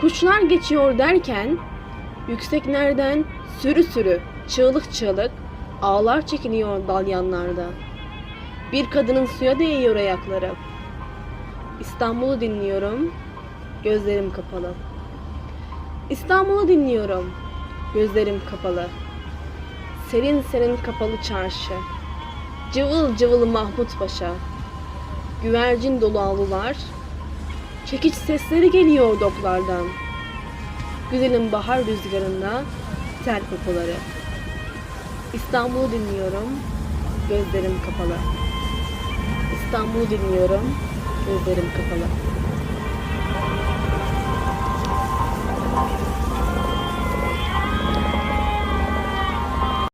Kuşlar geçiyor derken yükseklerden sürü sürü çığlık çığlık ağlar çekiliyor dalyanlarda. Bir kadının suya değiyor ayakları. İstanbul'u dinliyorum. Gözlerim kapalı. İstanbul'u dinliyorum. Gözlerim kapalı. Serin serin kapalı çarşı. Cıvıl cıvıl Mahmut Paşa. Güvercin dolu avlular. Çekiç sesleri geliyor doklardan. Güzelim bahar rüzgarında tel kokuları. İstanbul'u dinliyorum. Gözlerim kapalı. İstanbul'u dinliyorum. Gözlerim kapalı.